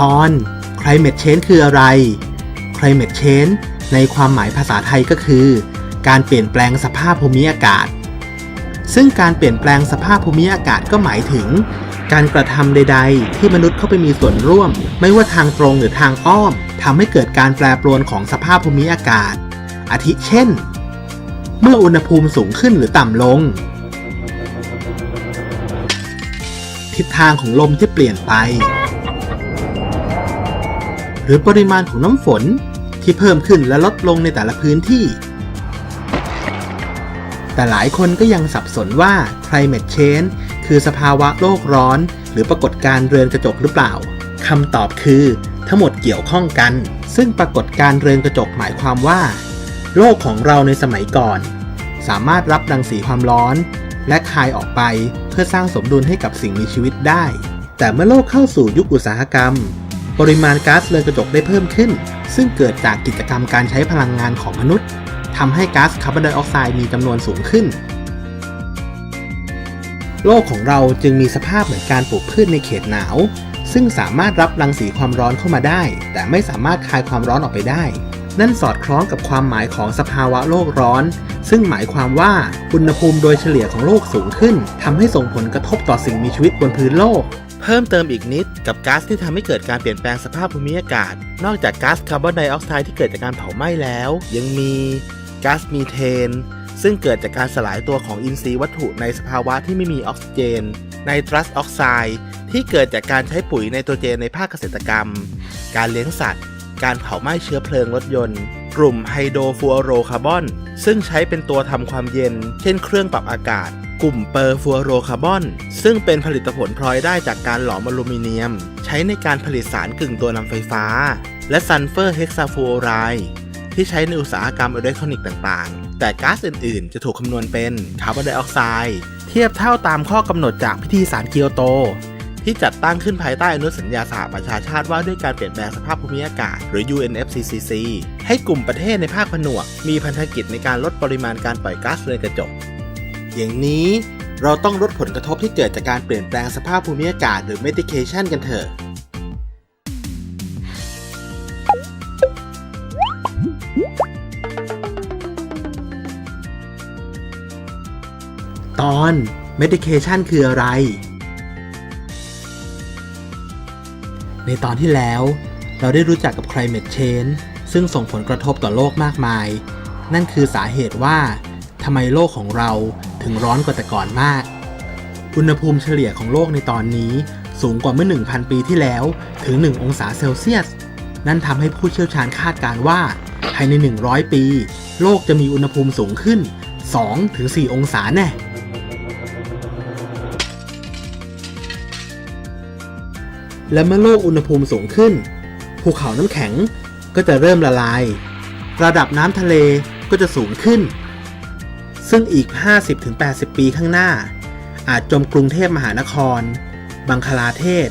ตอน climate change คืออะไร climate change ในความหมายภาษาไทยก็คือ การเปลี่ยนแปลงสภาพภูมิอากาศ ซึ่งการเปลี่ยนแปลงสภาพภูมิอากาศก็หมายถึง การกระทำใด ๆ ที่มนุษย์เข้าไปมีส่วนร่วม ไม่ว่าทางตรงหรือทางอ้อมทำให้เกิดการแปรปรวนของสภาพภูมิอากาศ อาทิเช่น เมื่ออุณหภูมิสูงขึ้นหรือต่ำลง ทิศทางของลมที่เปลี่ยนไป หรือปริมาณของน้ำฝนที่เพิ่มขึ้นและลดลงในแต่ละพื้นที่ แต่หลายคนก็ยังสับสนว่า climate change คือสภาวะโลกร้อน หรือปรากฏการณ์เรือนกระจกหรือเปล่าคำตอบคือ ทั้งหมดเกี่ยวข้องกัน ซึ่งปรากฏการณ์เรือนกระจกหมายความว่า โลกของเราในสมัยก่อน สามารถรับรังสีความร้อน และคายออกไปเพื่อสร้างสมดุลให้กับสิ่งมีชีวิตได้ แต่เมื่อโลกเข้าสู่ยุคอุตสาหกรรม ปริมาณก๊าซเรือนกระจกได้เพิ่มขึ้น ซึ่งเกิดจากกิจกรรมการใช้พลังงานของมนุษย์ทำให้ก๊าซคาร์บอนไดออกไซด์มีจำนวนสูงขึ้น โลกของเราจึงมีสภาพเหมือนการปลูกพืชในเขตหนาว ซึ่งสามารถรับรังสีความร้อนเข้ามาได้ แต่ไม่สามารถคายความร้อนออกไปได้ นั่นสอดคล้องกับความหมายของสภาวะโลกร้อน ซึ่งหมายความว่าอุณหภูมิโดยเฉลี่ยของโลกสูงขึ้นทำให้ส่งผลกระทบต่อสิ่งมีชีวิตบนพื้นโลก เพิ่มเติมอีกนิดกับก๊าซที่ทำให้เกิดการเปลี่ยนแปลงสภาพภูมิอากาศ นอกจากก๊าซคาร์บอนไดออกไซด์ที่เกิดจากการเผาไหม้แล้ว ยังมีก๊าซมีเทน ซึ่งเกิดจากการสลายตัวของอินทรีย์วัตถุในสภาวะที่ไม่มีออกซิเจนไนตรัสออกไซด์ที่เกิดจากการใช้ปุ๋ยไนโตรเจนในภาคเกษตรกรรม การเลี้ยงสัตว์ การเผาไหม้เชื้อเพลิงรถยนต์ กลุ่มไฮโดรฟลูออโรคาร์บอน ซึ่งใช้เป็นตัวทำความเย็น เช่นเครื่องปรับอากาศ กลุ่มเปอร์ฟลูออโรคาร์บอน ซึ่งเป็นผลิตผลพลอยได้จากการหลอมอลูมิเนียม ใช้ในการผลิตสารกึ่งตัวนำไฟฟ้า และซัลเฟอร์เฮกซาฟูออไรด์ที่ใช้ในอุตสาหกรรมอิเล็กทรอนิกส์ต่างๆ แต่ก๊าซอื่นๆ จะถูกคำนวณเป็นคาร์บอนไดออกไซด์เทียบเท่าตามข้อกำหนดจากพิธีสารเกียวโต ที่จัดตั้งขึ้นภายใต้อนุสัญญาสหประชาชาติว่าด้วยการเปลี่ยนแปลงสภาพภูมิอากาศ หรือ UNFCCC ให้กลุ่มประเทศในภาคผนวก มีพันธกิจในการลดปริมาณการปล่อยก๊าซเรือนกระจก อย่างนี้เราต้องลดผลกระทบที่เกิดจากการเปลี่ยนแปลงสภาพภูมิอากาศหรือ mitigation กันเถอะ ตอน medication คืออะไร ในตอนที่แล้ว เราได้รู้จักกับ climate change ซึ่งส่งผลกระทบต่อโลกมากมาย นั่นคือสาเหตุว่าทำไมโลกของเรา ถึงร้อนกว่าแต่ก่อนมาก อุณหภูมิเฉลี่ยของโลกในตอนนี้สูงกว่าเมื่อ 1,000 ปีที่แล้วถึง 1 องศาเซลเซียส นั่นทำให้ผู้เชี่ยวชาญคาดการณ์ว่า ภายใน 100 ปี โลกจะมีอุณหภูมิสูงขึ้น 2-4 องศาแน่และเมื่อโลกอุณหภูมิสูงขึ้น ภูเขาน้ำแข็งก็จะเริ่มละลาย ระดับน้ำทะเลก็จะสูงขึ้น ซึ่งอีก 50-80 ปีข้างหน้า อาจจมกรุงเทพมหานคร บังคลาเทศ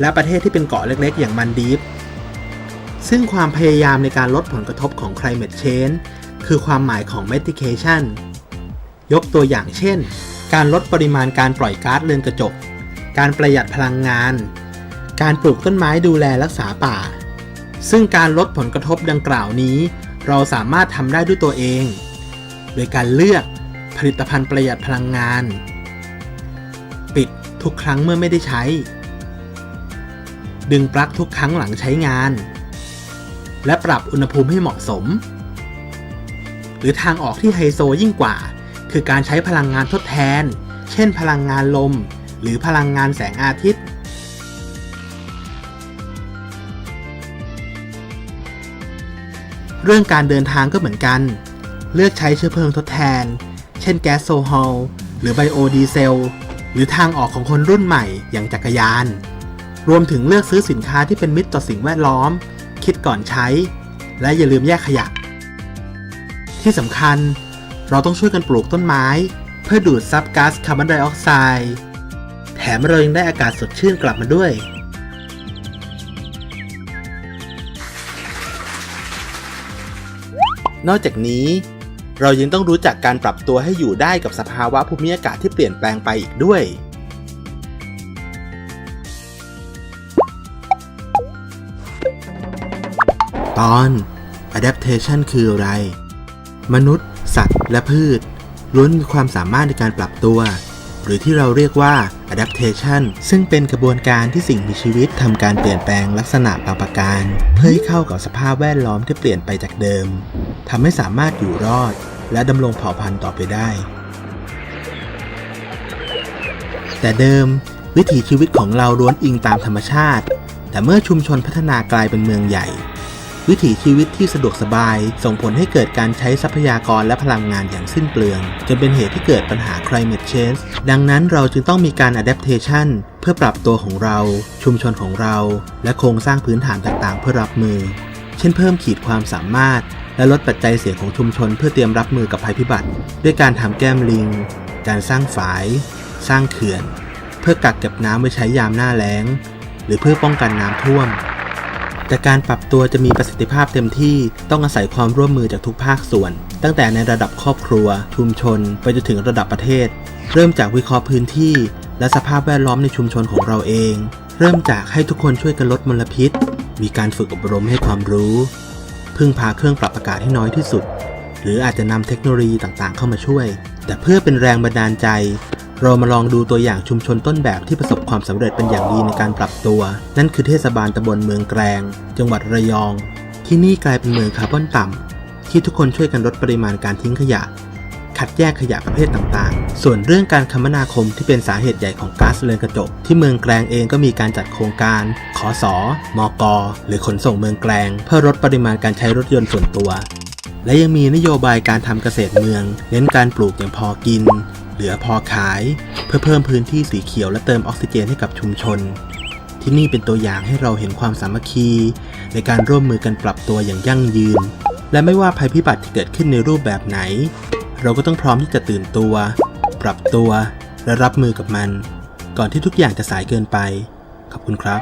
และประเทศที่เป็นเกาะเล็กๆ อย่างมันดีฟซึ่งความพยายามในการลดผลกระทบของ climate change คือความหมายของ mitigation ยกตัวอย่างเช่น การลดปริมาณการปล่อยก๊าซเรือนกระจก การประหยัดพลังงาน การปลูกต้นไม้ดูแลรักษาป่า ซึ่งการลดผลกระทบดังกล่าวนี้ เราสามารถทำได้ด้วยตัวเอง โดยการเลือก ผลิตภัณฑ์ประหยัดพลังงาน ปิดทุกครั้งเมื่อไม่ได้ใช้ ดึงปลั๊กทุกครั้งหลังใช้งาน และปรับอุณหภูมิให้เหมาะสม หรือทางออกที่ไฮโซยิ่งกว่า คือการใช้พลังงานทดแทน เช่น พลังงานลม หรือพลังงานแสงอาทิตย์เรื่องการเดินทางก็เหมือนกัน เลือกใช้เชื้อเพลิงทดแทน เช่นแก๊สโซฮอลหรือไบโอดีเซล หรือทางออกของคนรุ่นใหม่อย่างจักรยาน รวมถึงเลือกซื้อสินค้าที่เป็นมิตรต่อสิ่งแวดล้อม คิดก่อนใช้ และอย่าลืมแยกขยะ ที่สำคัญเราต้องช่วยกันปลูกต้นไม้ เพื่อดูดซับก๊าซคาร์บอนไดออกไซด์แถมเรายังได้อากาศสดชื่นกลับมาด้วย นอกจากนี้ เรายังต้องรู้จักการปรับตัวให้อยู่ได้กับสภาวะภูมิอากาศที่เปลี่ยนแปลงไปอีกด้วย ตอน adaptation คืออะไร มนุษย์ สัตว์ และพืช ล้วนมีความสามารถในการปรับตัว หรือที่เราเรียกว่า adaptation ซึ่งเป็นกระบวนการที่สิ่งมีชีวิตทำการเปลี่ยนแปลงลักษณะบางประการ เพื่อให้เข้ากับสภาพแวดล้อมที่เปลี่ยนไปจากเดิม ทำให้สามารถอยู่รอด และดำรงเผ่าพันธุ์ต่อไปได้ แต่เดิมวิถีชีวิตของเราล้วนอิงตามธรรมชาติ แต่เมื่อชุมชนพัฒนากลายเป็นเมืองใหญ่ วิถีชีวิตที่สะดวกสบาย ส่งผลให้เกิดการใช้ทรัพยากรและพลังงานอย่างสิ้นเปลือง จนเป็นเหตุที่เกิดปัญหา climate change ดังนั้นเราจึงต้องมีการ adaptation เพื่อปรับตัวของเรา ชุมชนของเรา และโครงสร้างพื้นฐานต่างๆ เพื่อรับมือ เช่นเพิ่มขีดความสามารถ และลดปัจจัยเสี่ยงของชุมชนเพื่อเตรียมรับมือกับภัยพิบัติ ด้วยการทำแก้มลิง การสร้างฝาย สร้างเขื่อน เพื่อกักเก็บน้ำไว้ใช้ยามหน้าแล้ง หรือเพื่อป้องกันน้ำท่วม แต่การปรับตัวจะมีประสิทธิภาพเต็มที่ต้องอาศัยความร่วมมือจากทุกภาคส่วน ตั้งแต่ในระดับครอบครัว ชุมชน ไปจนถึงระดับประเทศ เริ่มจากวิเคราะห์พื้นที่ และสภาพแวดล้อมในชุมชนของเราเอง เริ่มจากให้ทุกคนช่วยกันลดมลพิษ มีการฝึกอบรมให้ความรู้ พึ่งพาเครื่องปรับอากาศให้น้อยที่สุด หรืออาจจะนำเทคโนโลยีต่างๆ เข้ามาช่วย แต่เพื่อเป็นแรงบันดาลใจ เรามาลองดูตัวอย่างชุมชนต้นแบบที่ประสบความสำเร็จเป็นอย่างดีในการปรับตัว นั่นคือเทศบาลตำบลเมืองแกลง จังหวัดระยอง ที่นี่กลายเป็นเมืองคาร์บอนต่ำที่ทุกคนช่วยกันลดปริมาณการทิ้งขยะ คัดแยกขยะประเภทต่างๆ ส่วนเรื่องการคมนาคมที่เป็นสาเหตุใหญ่ของก๊าซเรือนกระจก ที่เมืองแกลงเองก็มีการจัดโครงการขอสอมกหรือขนส่งเมืองแกลง เพื่อลดปริมาณการใช้รถยนต์ส่วนตัว และยังมีนโยบายการทำเกษตรเมือง เน้นการปลูกอย่างพอกิน เหลือพอขาย เพื่อเพิ่มพื้นที่สีเขียวและเติมออกซิเจนให้กับชุมชนที่นี่เป็นตัวอย่างให้เราเห็นความสามัคคี ในการร่วมมือกันปรับตัวอย่างยั่งยืน และไม่ว่าภัยพิบัติที่เกิดขึ้นในรูปแบบไหน เราก็ต้องพร้อมที่จะตื่นตัว ปรับตัว และรับมือกับมัน ก่อนที่ทุกอย่างจะสายเกินไป ขอบคุณครับ